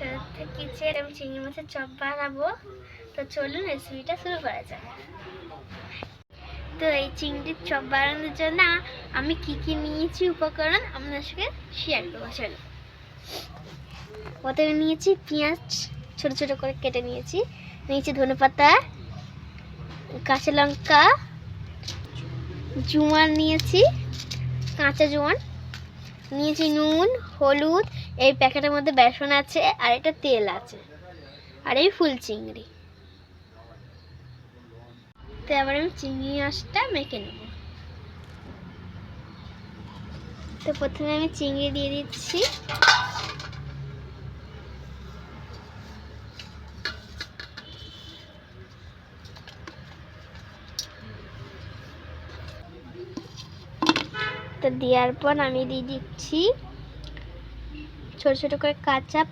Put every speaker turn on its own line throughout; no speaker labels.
সাথে কিচেন আমি চিংড়ি মাছের চপ বানাবো। তো চলুন রেসিপিটা শুরু করা যাক। তো এই চিংড়ির চপ বানানোর জন্য আমি কি কি নিয়েছি উপকরণ আপনার সঙ্গে শেয়ার করব চলো প্রথমে নিয়েছি পেঁয়াজ, ছোট ছোট করে কেটে নিয়েছি। নিয়েছি ধনে পাতা, কাঁচা লঙ্কা, জোয়ান নিয়েছি, কাঁচা জোয়ান। নিয়েছি নুন, হলুদ এই প্যাকেটের মধ্যে বেসন আছে আর এটা তেল আছে। আর এই ফুল চিংড়ি। তো এবার আমি চিংড়ি মাছটা মেখে নেব। তো প্রথমে আমি চিংড়ি দিয়ে দিচ্ছি। তো দেওয়ার পর আমি দিয়ে দিচ্ছি ছোট ছোট করে কাঁচা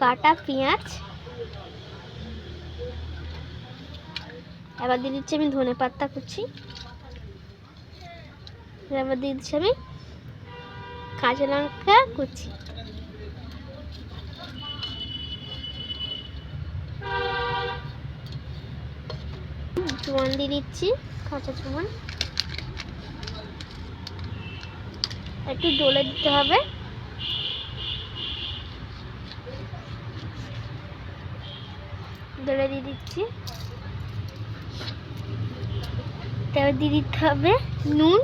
কাটা পেঁয়াজ। এবার দিয়ে দিচ্ছি আমি ধনে পাতা কুচি। এবার দিয়ে দিচ্ছি আমি কাঁচা লঙ্কা কুচি। জোয়ান দিয়ে দিচ্ছি, কাঁচা জোয়ান একটু ডলে দিতে হবে। ডলে দিয়ে দিচ্ছি। তারপর দিয়ে দিতে হবে নুন।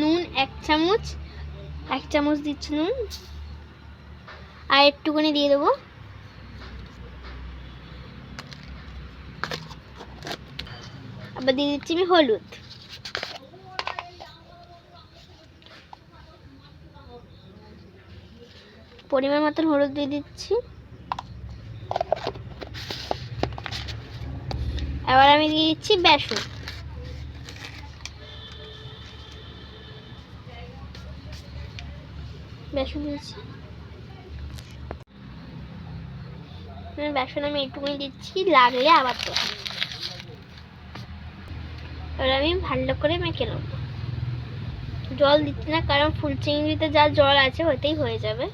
নুন এক চামচ এক চামচ দিচ্ছি নুন। আর একটুখানি দিয়ে দেবো। আবার দিয়ে দিচ্ছি আমি হলুদ। পরিমাণ মতন হলুদ দিয়ে দিচ্ছি। এবার আমি দিয়ে দিচ্ছি বেসন। বেসন দিয়েছি বেসন আমি একটুখানি দিচ্ছি, লাগলে আবার তো এবার আমি ভালো করে মেখে নেব। জল দিচ্ছি না, কারণ ফুল চিংড়িতে যা জল আছে ওতেই হয়ে যাবে।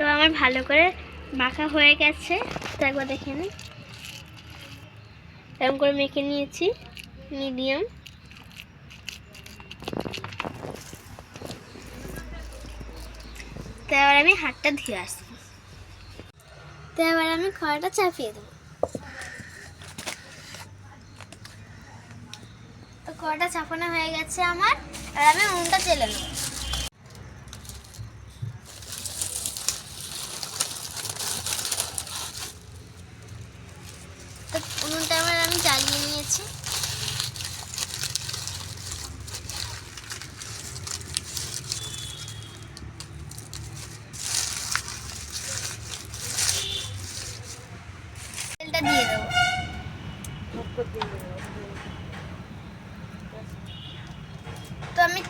তো আমার ভালো করে মাখা হয়ে গেছে। তো একবার দেখে নিই এরকম করে মেখে নিয়েছি মিডিয়াম তো এবার আমি হাতটা ধুয়ে আসব তো এবার আমি কড়াটা চাপিয়ে দেবো। তো কড়াটা চাপানো হয়ে গেছে আমার। আর আমি উনুনটা চেলে নেব তো উনুনটা আমি জ্বালিয়ে নিয়েছি। তেলটা দিয়ে দেবো। তো আমি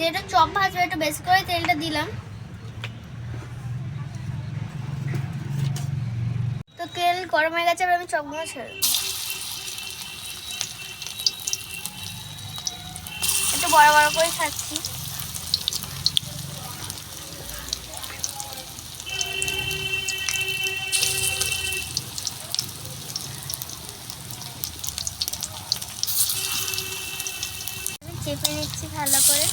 যেটা চপ ভাজবো, একটু বেশি করে তেলটা দিলাম। তো তেল গরম হয়ে গেছে, এবার আমি চপগুলো ছেড়ে। বড় বড় করে খাচ্ছি। চেপে নিচ্ছি ভালো করে।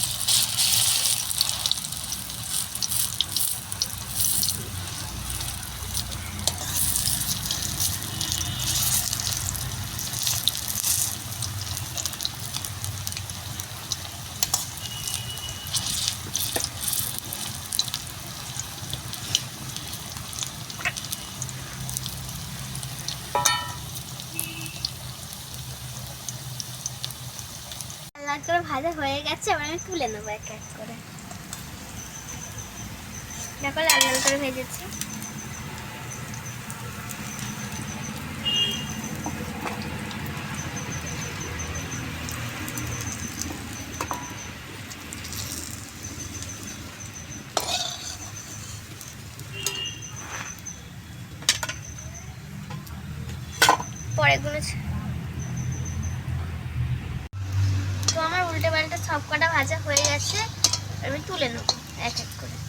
লাল করে ভাজা হয়ে গেছে, এবার আমি তুলে নেব এক এক করে। দেখো লাল লাল করে ভেজেছি। পরে গুলো তো আমার উল্টে পাল্টে সব কটা ভাজা হয়ে গেছে আমি তুলে নেব, এক এক করে।